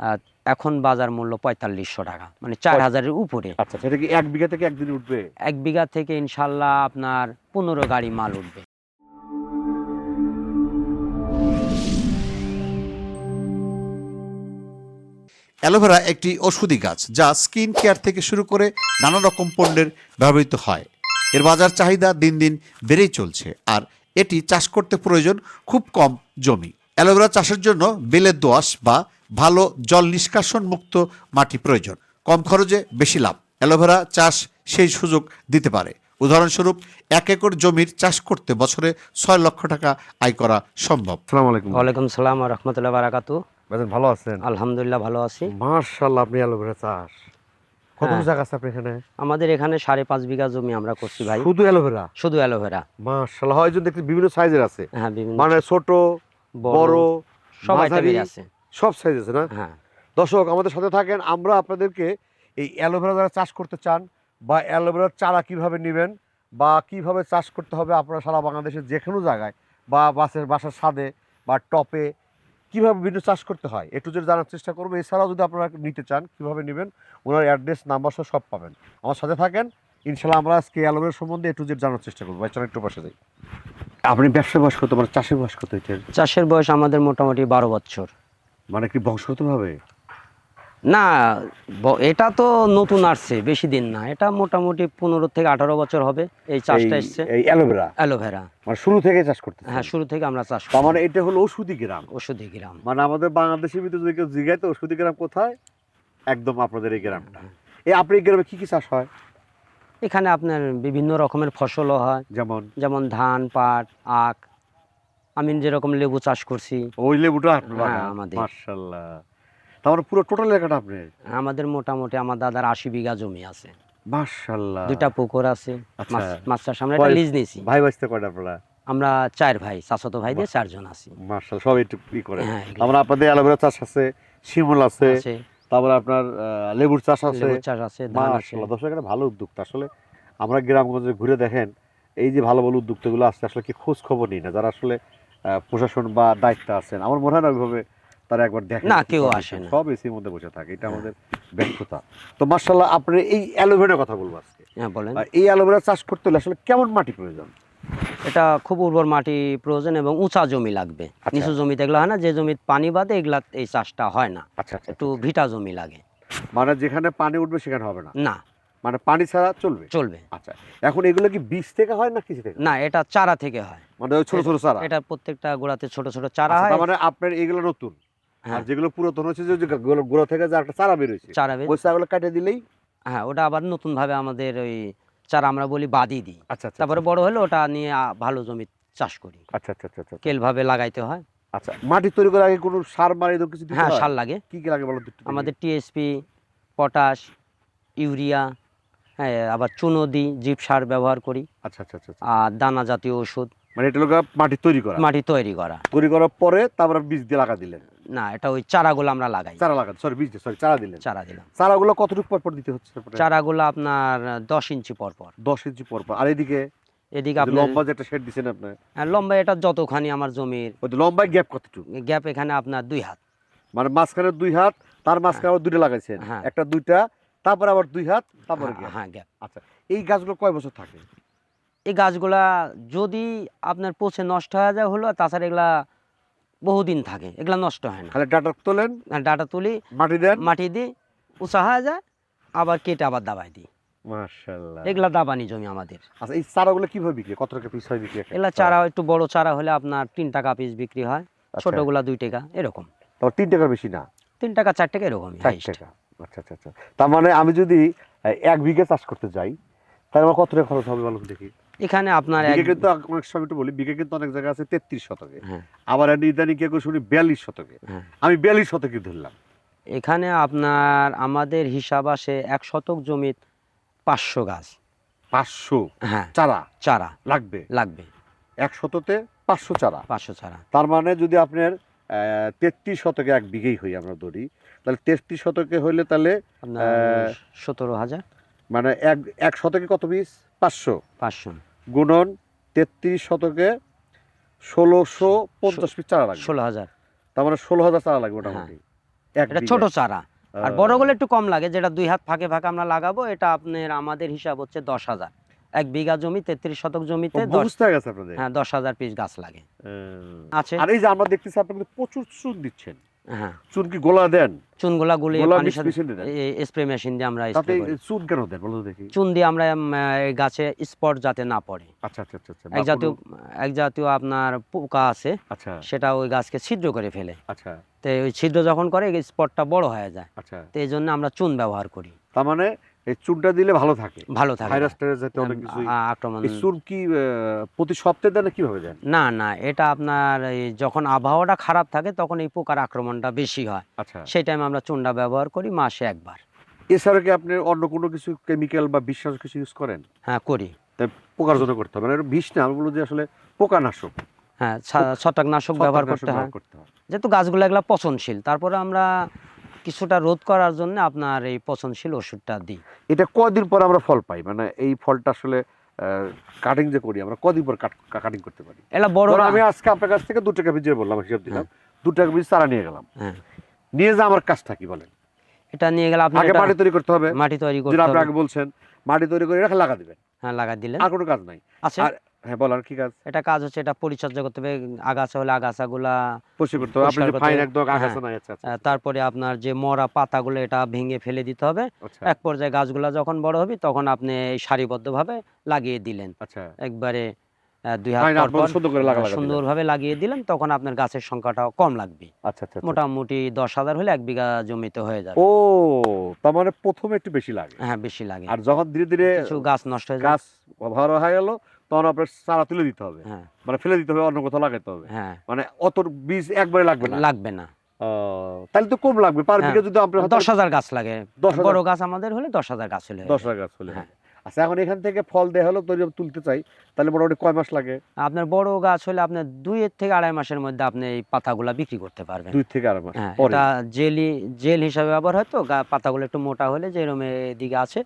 আহ, এখন বাজার মূল্য পঁয়তাল্লিশশো টাকা মানে চার হাজারের উপরে। আচ্ছা সেটা কি এক বিঘা থেকে একদিন উঠবে? এক বিঘা থেকে ইনশাল্লাহ আপনার পনেরো গাড়ি মাল উঠবে। অ্যালোভেরা একটি ওষুধি গাছ যা স্কিন কেয়ার থেকে শুরু করে নানা রকম পণ্যের ব্যবহৃত হয়। এর বাজার চাহিদা দিন দিন বেড়েই চলছে আর এটি চাষ করতে প্রয়োজন খুব কম জমি। অ্যালোভেরা চাষের জন্য বেলের দোআঁশ বা ভালো জল নিষ্কাশন মুক্ত মাটি প্রয়োজন। কম খরচে বেশি লাভ। অ্যালোভেরা চাষ সেই সুযোগ দিতে পারে। উদাহরণস্বরূপ এক একর জমির চাষ করতে বছরে ছয় লক্ষ টাকা আয় করা সম্ভব। ওয়ালাইকুম সালাম রহমতুল্লাহ বারাকাতু। ভালো আছেন? আলহামদুলিল্লাহ ভালো আছি। মার্শাল্লাহ আপনি অ্যালোভেরা চাষ। কত হ্যাঁ। জায়গা আছে আপনি এখানে? আমাদের এখানে সাড়ে পাঁচ বিঘা জমি আমরা করছি ভাই। শুধু অ্যালোভেরা? শুধু অ্যালোভেরা। মার্শাল্লাহ হয় যদি বিভিন্ন সাইজের আছে। হ্যাঁ বিভিন্ন মানে ছোট বড় মাঝারি, আছে। সব সাইজ আছে না? হ্যাঁ। দর্শক আমাদের সাথে থাকেন। আমরা আপনাদেরকে এই অ্যালোভেরা যারা চাষ করতে চান বা অ্যালোভেরার চারা কীভাবে নেবেন বা কীভাবে চাষ করতে হবে আপনারা সারা বাংলাদেশের যে কোনো জায়গায় বা বাসের বাসার ছাদে বা টপে কীভাবে বিভিন্ন চাষ করতে হয় একটু যদি জানার চেষ্টা করব। এছাড়াও যদি আপনারা নিতে চান কীভাবে নেবেন ওনার অ্যাড্রেস নাম্বার সহ সব পাবেন। আমার সাথে থাকেন। ইনশাল্লাহ আমরা আজকে অ্যালোভেরা সম্বন্ধে একটু জেড জানার চেষ্টা করব। ভাই চলো একটু পাশে যাই। আপনি ব্যবসা বয়স কত? মানে চাষের বয়স কত এটার? চাষের বয়স আমাদের মোটামুটি বারো বছর মানে কি বংশগতভাবে? না এটা তো নতুন আসছে বেশি দিন না। এটা মোটামুটি পনেরো থেকে আঠারো বছর হবে এই চাষটা এসছে। এই অ্যালোভেরা অ্যালোভেরা। মানে শুরু থেকে চাষ করতে হ্যাঁ শুরু থেকে আমরা চাষ তার করি। মানে এটা হলো ওষুধি গ্রাম। ওষুধি গ্রাম। মানে আমাদের বাংলাদেশের ভিতরে যদি কেউ জিগায় তো ওষুধি গ্রাম কোথায়? একদম আপনাদের এই গ্রামটা। এই আপনার এই গ্রামে কি কি চাষ হয়? এখানে আপনার বিভিন্ন রকমের ফসলও হয়। যেমন? যেমন ধান পাট আখ। আমি যেরকম লেবু চাষ করছি। ওই লেবুটা হ্যাঁ, আমাদের। মার্শাল্লাহ তার মানে পুরো টোটাল এলাকাটা আপনার আমাদের মোটামুটি আমার দাদার আশি বিঘা জমি আছে। মার্শাল্লাহ দুইটা পুকুর আছে। আচ্ছা। মাছ- চাষ আমরা একটা লিজ নিয়েছি। ভাই বাঁচতে কয়টা আপনারা? আমরা চার ভাই চাচাতো ভাই দিয়ে চারজন আছি। মার্শাল সব একটু ই করে। হ্যাঁ, আমরা আপনাদের অ্যালোভেরা চাষ আছে শিমুল আছে, তারপরে আপনার লেবুর চাষ আছে চাষ আছে দর্শক এটা ভালো উদ্যোক্তা। আসলে আমরা গ্রামগঞ্জে ঘুরে দেখেন এই যে ভালো ভালো উদ্যোক্তাগুলো আসছে আসলে কি খোঁজ খবর নিই না? যারা আসলে আহ, প্রশাসন বা দায়িত্ব আছেন আমার মনে হয় না ওইভাবে তারা একবার দেখে না, কেউ আসে। সব এসির মধ্যে বসে থাকে এটা আমাদের ব্যর্থতা। তো মার্শাল্লাহ আপনি এই অ্যালোভেরার কথা বলব আজকে। হ্যাঁ বলেন। এই অ্যালোভেরা চাষ করতে হলে আসলে কেমন মাটি প্রয়োজন? এটা খুব উর্বর মাটি প্রয়োজন এবং উঁচা জমি লাগবে। আচ্ছা। নিচু জমিতে এগুলো হয় না যে জমিতে পানি বাদে এগুলা এই চাষটা হয় না। আচ্ছা আচ্ছা একটু ভিটা জমি লাগে। মানে যেখানে পানি উঠবে সেখানে হবে না? না। মানে পানি ছাড়া চলবে? চলবে। আচ্ছা এখন এগুলো কি বীজ থেকে হয় না কিছু থেকে? না এটা চারা থেকে হয়। মানে ছোট ছোট চারা? এটা প্রত্যেকটা গোড়াতে ছোট ছোট চারা হয়। মানে আপনার এগুলো নতুন? আর হ্যাঁ যেগুলো পুরাতন হচ্ছে যে গোড়া থেকে যে একটা চারা বেরোচ্ছে চারা বের- ওই চারাগুলো কাটে দিলেই? হ্যাঁ ওটা আবার নতুন ভাবে আমাদের ওই চারা আমরা বলি বাদি দিই। আচ্ছা আচ্ছা তারপরে বড় হলে ওটা নিয়ে ভালো জমি চাষ করি। আচ্ছা আচ্ছা আচ্ছা আচ্ছা। কেল ভাবে লাগাইতে হয়। আচ্ছা মাটি তৈরি করার আগে কোনো সার মারি কিছু হ্যাঁ সার লাগে। কি কি লাগে বলো আমাদের টিএসপি পটাশ ইউরিয়া হ্যাঁ আবার চুনো দিই জিপ সার ব্যবহার করি। আচ্ছা আচ্ছা আচ্ছা আচ্ছা। আর দানা জাতীয় ওষুধ মানে এটা লোক মাটি তৈরি করা? মাটি তৈরি করা। তৈরি করার পরে তারপরে বীজ দিয়ে লাগা দিলেন। না এটা ওই চারাগুলো আমরা লাগাই। চারা লাগান সরি বীজ সরি চারা দিলেন। চারা দিলাম। চারাগুলো কতটুকু পর পর দিতে হচ্ছে? চারাগুলো আপনার দশ ইঞ্চি পর পর দশ ইঞ্চি পর পর আর এদিকে? এদিকে যে আপনার লম্বা যে একটা শেড দিচ্ছেন আপনার হ্যাঁ, লম্বা এটা যতখানি আমার জমির। ওই যে লম্বা গ্যাপ কতটুকু? গ্যাপ এখানে আপনার দুই হাত। মানে মাঝখানে দুই হাত তার মাঝখানে আবার দুইটা লাগাইছেন। হ্যাঁ। একটা দুইটা তারপর আবার দুই হাত তারপরে গ্যাপ হ্যাঁ গ্যাপ আচ্ছা এই গাছগুলো কয় বছর থাকে? এই গাছগুলা যদি আপনার পচে নষ্ট হয়ে যায় হলো তাছাড়া এগুলা বহুদিন থাকে এগুলো নষ্ট হয় না। খালি ডাটা তোলেন ডাটা তুলি মাটি দেন। মাটি দিই উঁচা হয়ে যায় আবার কেটে আবার দাবাই দিই। মাশাআল্লাহ। এগুলা দাবানি জমি আমাদের। আচ্ছা এই চারাগুলো কীভাবে বিক্রি কত টাকা পিস হয় বিক্রি? এগুলা চারা? একটু বড় চারা হলে আপনার তিন টাকা পিস বিক্রি হয় আচ্ছা। ছোটগুলা দুই টাকা এরকম। তাও তিন টাকার বেশি না? তিন টাকা চার টাকা এরকমই। টাকা। আচ্ছা আচ্ছা আচ্ছা। তার মানে আমি যদি এক বিঘা চাষ করতে যাই তাহলে আমার কত টাকা খরচ হবে বলো দেখি? এখানে আপনার এক বিঘা কিন্তু অনেক সময় একটু বলি বিঘা কিন্তু অনেক জায়গা আছে তেত্রিশ শতকে। হ্যাঁ। আবার ইদানিং কেউ কেউ শুনি বিয়াল্লিশ শতকে। হ্যাঁ। আমি বিয়াল্লিশ শতকে ধরলাম। এখানে আপনার আমাদের হিসাব আসে এক শতক জমিত পাঁচশো গাছ। পাঁচশো হ্যাঁ। চারা। চারা। লাগবে। লাগবে। এক শততে পাঁচশো চারা। পাঁচশো চারা। তার মানে যদি আপনার তেত্রিশ শতকে এক বিঘেই হই আমরা ধরি তাহলে তেত্রিশ শতকে হইলে তাহলে সতেরো হাজার। মানে এক এক শতকে কত পিস পাঁচশো। পাঁচশো। গুণন তেত্রিশ শতকে ষোলোশো পঞ্চাশ পিস চারা লাগবে। ষোলো হাজার। তার মানে ষোলো হাজার চারা লাগবে মোটামুটি। এক এটা ছোট চারা। আর আহ, বড়গুলো একটু কম লাগে যেটা দুই হাত ফাঁকে ফাঁকে আমরা লাগাবো এটা আপনার আমাদের হিসাব হচ্ছে দশ হাজার। এক বিঘা জমি তেত্রিশ শতক জমিতে হয়ে হ্যাঁ দশ হাজার পিস গাছ লাগে। আছে। আর এই যে আমরা দেখতেছি আপনি প্রচুর চুন দিচ্ছেন। হ্যাঁ। চুন কি গোলা দেন? গুলিয়ে গোলা পানির সাথে দিয়ে স্প্রে মেশিন দিয়ে আমরা তাতে স্প্রে করি। চুন কেন দেন বলো দেখি। চুন দিয়ে আমরা গাছে স্পট যাতে না পড়ে। আচ্ছা আচ্ছা আচ্ছা আচ্ছা এক জাতীয় এক জাতীয় আপনার পোকা আছে আচ্ছা। সেটা ওই গাছকে ছিদ্র করে ফেলে। আচ্ছা। তো ওই ছিদ্র যখন করে স্পটটা বড় হয়ে যায়। আচ্ছা। তো এই জন্য আমরা চুন ব্যবহার করি। তার মানে এই চুনটা দিলে ভালো থাকে। ভালো থাকে। ভাইরাস টাইরাস যাতে অনেক কিছু আক্রমণ। এই চুন কি প্রতি সপ্তাহে দেন কীভাবে দেন? না না এটা আপনার যখন আবহাওয়াটা খারাপ থাকে তখন এই পোকার আক্রমণটা বেশি হয়। আচ্ছা। সেই টাইমে আমরা চুনটা ব্যবহার করি মাসে একবার। এছাড়া কি আপনি অন্য কোনো কিছু কেমিক্যাল বা বিশ্বাস কিছু ইউজ করেন? হ্যাঁ করি। পোকার জন্য করতে হবে। মানে বিষ না আমি বলব যে আসলে পোকানাশক। হ্যাঁ ছা- ছত্রাকনাশক ব্যবহার ছত্রাকনাশক করতে হয়। ব্যবহার করতে হয়। যেহেতু গাছগুলো এগুলো পচনশীল তারপরে আমরা কিছুটা রোধ করার জন্য আপনার এই পচনশীল ওষুধটা দিই। এটা কদিন পর আমরা ফল পাই? মানে এই ফলটা আসলে কাটিং যে করি আমরা কদিন পর কাটিং করতে পারি? এলা বড় আমি আজকে আপনার কাছ থেকে দু টাকা বীজের বললাম হিসাব দিলাম। দু টাকা বীজ চারা নিয়ে গেলাম। হ্যাঁ। নিয়ে যা আমার কাজটা কি বলেন? এটা নিয়ে গেলে আপনি আগে মাটি তৈরি করতে হবে। মাটি তৈরি করতে যেটা আপনি আগে বলছেন মাটি তৈরি করে রাখা লাগা দিবেন। হ্যাঁ লাগা দিলেন। আর কোনো কাজ নাই। আচ্ছা হ্যাঁ বলার কি কাজ? এটা কাজ হচ্ছে এটা পরিচর্যা করতে হবে আগাছা হলে আগাছাগুলা পরিষ্কার করতে হবে। আপনি যে ফাইন একদম আগাছা নাই আচ্ছা আচ্ছা তারপরে আপনার যে মরা পাতাগুলো এটা ভেঙে ফেলে দিতে হবে। আচ্ছা। এক পর্যায়ে গাছগুলা যখন বড় হবে তখন আপনি সারিবদ্ধভাবে লাগিয়ে দিলেন। আচ্ছা। একবারে দুই হাত সুন্দরভাবে লাগিয়ে দিলেন তখন আপনার গাছের সংখ্যাটাও কম লাগবে। আচ্ছা আচ্ছা আচ্ছা। মোটামুটি দশ হাজার হলে এক বিঘা জমিতে হয়ে যাবে। ও তার মানে প্রথমে একটু বেশি লাগে। হ্যাঁ বেশি লাগে। আর যখন ধীরে ধীরে কিছু গাছ নষ্ট হয়ে যায়। গাছ ভালো হয়ে গেল তখন আপনার চারা তুলে দিতে হবে। হ্যাঁ। মানে ফেলে দিতে হবে অন্য কোথাও লাগাতে হবে। হ্যাঁ। মানে অত বীজ একবারে লাগবে না। লাগবে না। তাহলে তো কম লাগবে। পার হ্যাঁ, বিঘা যদি আপনার দশ হাজার গাছ লাগে। বড় গাছ আমাদের হলে দশ হাজার গাছ হলে দশ হাজার গাছ হ্যাঁ। আচ্ছা এখন এখান থেকে ফল দেওয়া হলো তৈরি তুলতে চাই। তাহলে মোটামুটি কয় মাস লাগে? আপনার বড় গাছ হলে আপনার দুই থেকে আড়াই মাসের মধ্যে আপনি এই পাতাগুলা বিক্রি করতে পারবেন। দুই থেকে আড়াই মাস। এটা জেলি জেল হিসাবে ব্যবহার হয় তো? পাতাগুলো একটু মোটা হলে যেরকম এদিকে আছে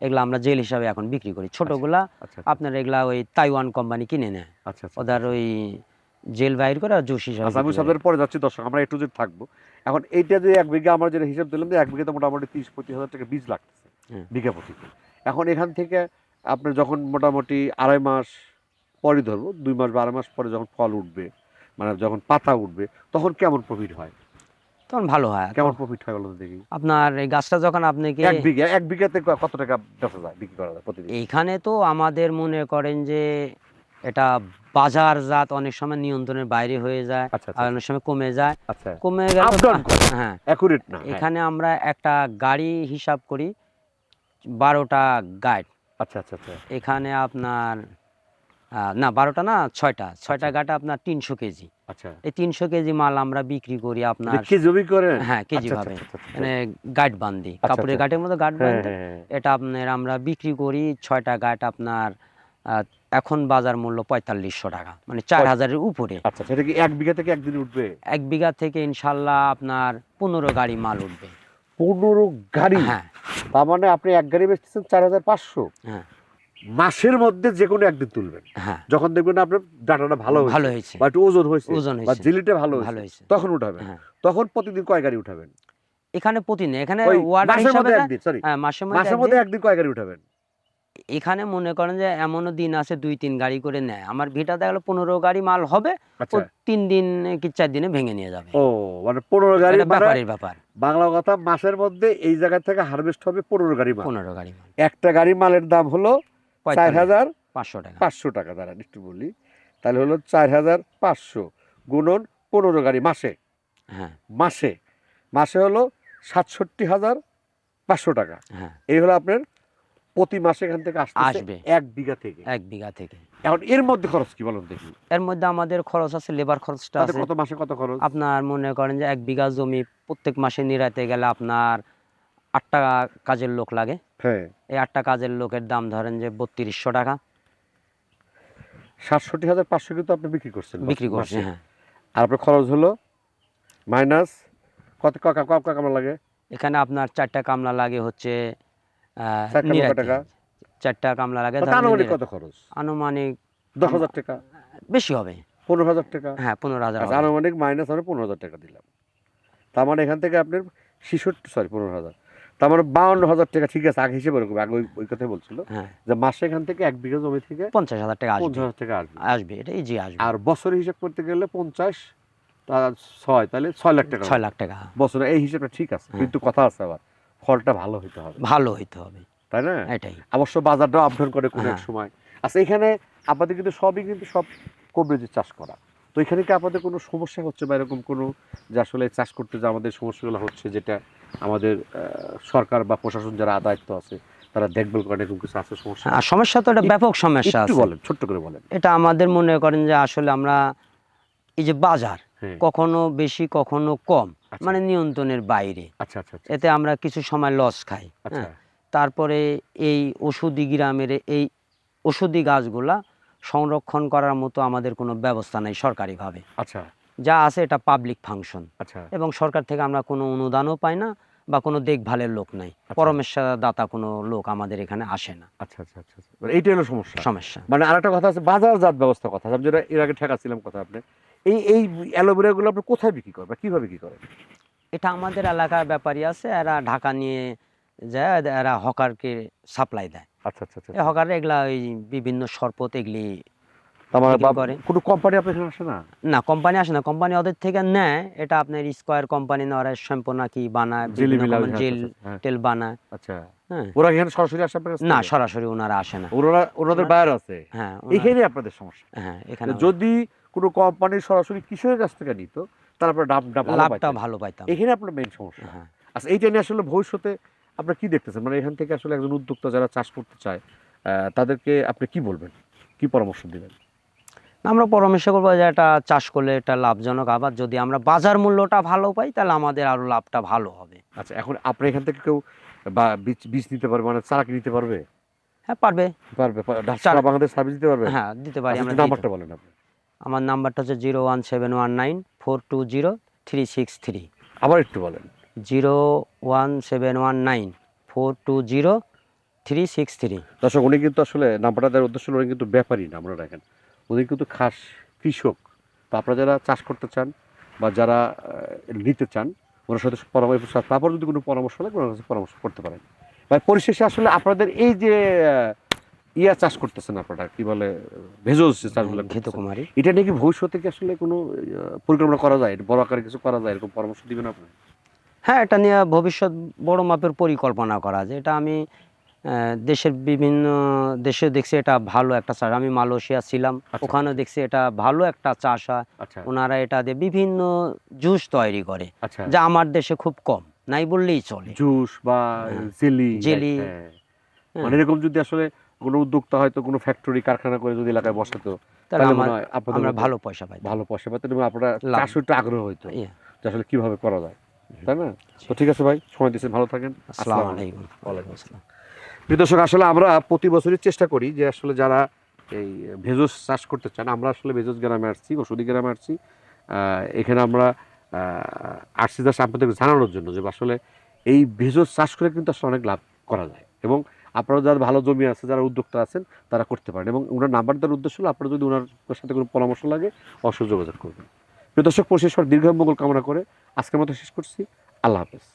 এগুলো আমরা জেল হিসাবে এখন বিক্রি করি। ছোটগুলা আচ্ছা আপনার এগুলা ওই তাইওয়ান কোম্পানি কিনে নেয়। আচ্ছা আচ্ছা ওদের ওই জেল বাইর করে আর জুস হিসাবে আচ্ছা আমি। শব্দের পরে যাচ্ছি দর্শক আমরা একটু যদি থাকব। এখন এইটা যে এক বিঘা আমরা যেটা হিসাব দিলাম যে এক বিঘাতে মোটামুটি তিরিশ পঁচিশ হাজার টাকা বীজ লাগতেছে হুম। বিঘা প্রতি এখন এখান থেকে আপনার যখন মোটামুটি আড়াই মাস পরে ধরবো দুই মাস বা আড়াই মাস পরে যখন ফল উঠবে মানে যখন পাতা উঠবে তখন কেমন প্রফিট হয়? তখন ভালো হয় কেমন প্রফিট হয় বলো তো দেখি। আপনার এই গাছটা যখন আপনাকে এক বিঘা এক বিঘাতে কত টাকা বেচা যায় বিক্রি করা যায় প্রতিদিন? এইখানে তো আমাদের মনে করেন যে এটা বাজারজাত অনেক সময় নিয়ন্ত্রণের বাইরে হয়ে যায় আচ্ছা আর আচ্ছা অনেক সময় কমে যায়। আচ্ছা। কমে গেলে। হ্যাঁ। অ্যাকুরেট না হ্যাঁ। এখানে আমরা একটা গাড়ি হিসাব করি বারোটা গাইড আচ্ছা আচ্ছা আচ্ছা। এখানে আপনার না বারোটা না ছয়টা। ছয়টা গাটা আপনার তিনশো কেজি। আচ্ছা। এই তিনশো কেজি মাল আমরা বিক্রি করি আপনার কি জমি করেন? হ্যাঁ কেজি আচ্ছা, ভাবে। আচ্ছা, আচ্ছা, আচ্ছা। মানে গাইড বান্ধি। আচ্ছা, কাপড়ের আচ্ছা। গাটের মতো গাঠ হ্যাঁ, বান্ধি। হ্যাঁ, হ্যাঁ। এটা আপনার আমরা বিক্রি করি ছয়টা গাট আপনার এখন বাজার মূল্য পঁয়তাল্লিশশো টাকা। মানে চার হাজারের উপরে। আচ্ছা সেটা কি এক বিঘা থেকে একদিন উঠবে? এক বিঘা থেকে ইনশাল্লাহ আপনার পনেরো গাড়ি মাল উঠবে। পনেরো গাড়ি? হ্যাঁ। তার মানে আপনি এক গাড়ি বেচতেছেন চার হাজার পাঁচশো। হ্যাঁ। মাসের মধ্যে যে কোনো একদিন তুলবেন। হ্যাঁ। যখন দেখবেন আপনার ডাটাটা ভালো ভালো হয়েছে। বা একটু ওজন হয়েছে ওজন বা জিলিটা ভালো ভালো হয়েছে হয়েছে। তখন উঠাবেন। হ্যাঁ। তখন প্রতিদিন কয় গাড়ি উঠাবেন? এখানে প্রতিদিন এখানে ওয়ার্ডার মাসের হিসাবে মধ্যে একদিন সরি হ্যাঁ মাসের মধ্যে মাসের মধ্যে একদিন। কয় গাড়ি উঠাবেন? এখানে মনে করেন যে এমনও দিন আছে দুই তিন গাড়ি করে নেয়। আমার ভিটা দেখা গেলো পনেরো গাড়ি মাল হবে আচ্ছা। তিন দিন কি চার দিনে ভেঙে নিয়ে যাবে। ও মানে পনেরো গাড়ি মানে ব্যাপারের ব্যাপার। বাংলা কথা মাসের মধ্যে এই জায়গা থেকে হারভেস্ট হবে পনেরো গাড়ি মাল। পনেরো গাড়ি মাল। একটা গাড়ি মালের দাম হলো চার হাজার পাঁচশো টাকা। পাঁচশো টাকা দাঁড়ান একটু বলি। তাহলে হলো চার হাজার পাঁচশো গুণন পনেরো গাড়ি মাসে। হ্যাঁ। মাসে। মাসে হলো সাতষট্টি হাজার পাঁচশো টাকা। হ্যাঁ। এই হলো আপনার প্রতি মাসে এখান থেকে আসবে আসবে। এক বিঘা থেকে। এক বিঘা থেকে। এখন এর মধ্যে খরচ কি বলুন দেখি? এর মধ্যে আমাদের খরচ আছে লেবার খরচটা আছে। কত মাসে কত খরচ? আপনার মনে করেন যে এক বিঘা জমি প্রত্যেক মাসে নিরাতে গেলে আপনার আটটা কাজের লোক লাগে। হ্যাঁ। এই আটটা কাজের লোকের দাম ধরেন যে বত্রিশশো টাকা। সাতষট্টি হাজার পাঁচশো কিন্তু আপনি বিক্রি করছেন বিক্রি মাসে। করছে হ্যাঁ। আর আপনার খরচ হলো মাইনাস কত ক ক ক কেমন লাগে? এখানে আপনার চারটা কামলা লাগে হচ্ছে কামলা টাকা? চারটা কামলা লাগে আনুমানিক কত খরচ? আনুমানিক দশ হাজার টাকা? বেশি হবে। পনেরো হাজার টাকা? হ্যাঁ পনেরো হাজার আচ্ছা আনুমানিক মাইনাস আমরা পনেরো হাজার টাকা দিলাম। তার মানে এখান থেকে আপনার ছেষট্টি সরি পনেরো হাজার। তার মানে বাউন্ন হাজার টাকা ঠিক আছে আগে হিসেবে এরকম আগে ওই কথাই বলছিল হ্যাঁ। যে মাসে এখান থেকে এক বিঘা জমি থেকে পঞ্চাশ হাজার টাকা পঞ্চাশ হাজার টাকা আসবে। আসবে এটা ইজি আসবে। আর বছরে হিসাব করতে গেলে পঞ্চাশ তার ছয় তাহলে ছয় লাখ টাকা। ছয় লাখ টাকা। বছরে এই হিসাবটা ঠিক আছে হ্যাঁ। কিন্তু কথা আছে আবার ফলটা ভালো হইতে হবে। ভালো হইতে হবে। তাই না? এটাই। অবশ্য বাজারটাও আপডাউন করে কোনো এক হ্যাঁ। সময়। আচ্ছা এখানে আপনাদের কিন্তু সবই কিন্তু সব কবরেজের চাষ করা। তো এখানে কি আপনাদের কোনো সমস্যা হচ্ছে বা এরকম কোনো যে আসলে চাষ করতে যে আমাদের সমস্যাগুলো হচ্ছে যেটা আমাদের সরকার বা প্রশাসন যারা দায়িত্ব আছে তারা দেখভাল করেন এরকম কিছু আছে সমস্যা? আর সমস্যা তো এটা ব্যাপক সমস্যা আছে। বলেন ছোট্ট করে বলেন। এটা আমাদের মনে করেন যে আসলে আমরা এই যে বাজার হ্যাঁ। কখনো বেশি কখনো কম আচ্ছা। মানে নিয়ন্ত্রণের বাইরে। আচ্ছা আচ্ছা আচ্ছা। এতে আমরা কিছু সময় লস খাই আচ্ছা। হ্যাঁ। তারপরে এই ওষুধি গ্রামের এই ওষুধি গাছগুলা সংরক্ষণ করার মতো আমাদের কোনো ব্যবস্থা নেই সরকারিভাবে। আচ্ছা। যা আছে এটা পাবলিক ফাংশন আচ্ছা। এবং সরকার থেকে আমরা কোনো অনুদানও পাই না বা কোনো দেখভালের লোক নাই। পরমেশ্বর দাতা কোনো লোক আমাদের এখানে আসে না। আচ্ছা আচ্ছা আচ্ছা আচ্ছা। মানে এইটাই হলো সমস্যা। সমস্যা। মানে আরেকটা কথা আছে বাজারজাত ব্যবস্থা কথা। আমি যেটা এর আগে ঠেকাছিলাম কথা আপনি। এই এই অ্যালোভেরাগুলো আপনি কোথায় বিক্রি করেন বা কীভাবে বিক্রি করেন? এটা আমাদের এলাকার ব্যাপারই আছে। এরা ঢাকা নিয়ে যায় এরা হকারকে সাপ্লাই দেয়। আচ্ছা আচ্ছা আচ্ছা। এই হকাররা এগুলা ওই বিভিন্ন শরবত এগুলি কোনো কোম্পানি আপনার এখানে আসে না? না কোম্পানি আসে না। কোম্পানি ওদের থেকে নেয় এটা আপনার স্কোয়ার কোম্পানি না শ্যাম্পু নাকি বানায় জেলি বিভিন্ন মিলা রকমের জেল হ্যাঁ তেল বানায়। আচ্ছা। হ্যাঁ। ওরা এখানে সরাসরি আসে না সরাসরি ওনারা আসে না। ওনারা ওনাদের বায়ার আছে? হ্যাঁ এখানে আপনাদের সমস্যা। হ্যাঁ এখানে যদি কোনো কোম্পানি সরাসরি কৃষকের কাছ থেকে নিত ভালো লাভটা ভালো পাইতাম। এখানে আপনার মেইন সমস্যা। হ্যাঁ। আচ্ছা এইটা নিয়ে আসলে ভবিষ্যতে আপনারা কি দেখতেছেন? মানে এখান থেকে আসলে একজন উদ্যোক্তা যারা চাষ করতে চায় আহ, তাদেরকে আপনি কি বলবেন? কি পরামর্শ দিবেন? আমরা পরামর্শ করব যে এটা চাষ করলে এটা লাভজনক। আবার যদি আমরা বাজার মূল্যটা ভালো পাই তাহলে আমাদের আরও লাভটা ভালো হবে। আচ্ছা এখন আপনি এখান থেকে কেউ বা বীজ বীজ নিতে পারবে মানে চারা কি নিতে পারবে? হ্যাঁ পারবে। পারবে চারা- সারা বাংলাদেশ সার্ভিস দিতে পারবে? হ্যাঁ দিতে পারি আচ্ছা, আমরা নাম্বারটা বলেন আপনি। আমার নাম্বারটা হচ্ছে zero one seven one nine four two zero three six three. আবার একটু বলেন। Zero one seven one nine four two zero three six three. দর্শক উনি কিন্তু আসলে নাম্বারটা দেওয়ার উদ্দেশ্য হলো উনি কিন্তু ব্যাপারী না আমরা দেখেন। উনি কিন্তু খাস কৃষক। তো আপনারা যারা চাষ করতে চান বা যারা নিতে চান ওনার সাথে পরামর্শ তারপর যদি কোনো পরামর্শ লাগে ওনার কাছে পরামর্শ করতে পারেন। ভাই পরিশেষে আসলে আপনাদের এই যে ইয়া চাষ করতেছেন আপনারা কি বলে ভেজজ চাষগুলো এটা নিয়ে কি ভবিষ্যতে কি আসলে কোনো পরিকল্পনা করা যায়? বড় আকারে কিছু করা যায়? এরকম পরামর্শ দিবেন আপনি? হ্যাঁ এটা নিয়ে ভবিষ্যৎ বড় মাপের পরিকল্পনা করা যায়। এটা আমি দেশের বিভিন্ন দেশে দেখছি এটা ভালো একটা চাষ। আমি মালয়েশিয়া ছিলাম আচ্ছা। ওখানেও দেখছি এটা ভালো একটা চাষ হয়। আচ্ছা। ওনারা এটা দিয়ে বিভিন্ন জুস তৈরি করে আচ্ছা। যা আমার দেশে খুব কম নাই বললেই চলে। জুস বা হ্যাঁ। জেলি। জেলি। হ্যাঁ। হ্যাঁ। মানে এরকম যদি আসলে কোনো উদ্যোক্তা হয়তো কোনো ফ্যাক্টরি কারখানা করে যদি এলাকায় বসাতো তাহলে আমার ভালো পয়সা পাই ভালো পয়সা পেতেন এবং আপনারা। চাষ একটু আগ্রহ হইতো যে আসলে কীভাবে করা যায়। তাই না? তো ঠিক আছে ভাই সময় দিচ্ছেন ভালো থাকেন। আসসালামু আলাইকুম। ওয়ালাইকুম আসসালাম। দর্শক, আসলে আমরা প্রতি বছরই চেষ্টা করি যে আসলে যারা এই ভেজস চাষ করতে চান, আমরা আসলে ভেজস গ্রামে আসছি, ওষুধি গ্রামে আসছি এখানে আমরা আসছি দাস আপনাদের জানানোর জন্য যে আসলে এই ভেজস চাষ করে কিন্তু আসলে অনেক লাভ করা যায় এবং আপনারা যারা ভালো জমি আছে, যারা উদ্যোক্তা আছেন, তারা করতে পারেন এবং ওনার নাম্বার দেওয়ার উদ্দেশ্য হলো আপনারা যদি ওনার সাথে কোনো পরামর্শ লাগে, অবশ্যই যোগাযোগ করবেন। প্রিয় দর্শক, পরিশেষ দীর্ঘ মঙ্গল কামনা করে আজকের মতো শেষ করছি। আল্লাহ হাফেজ।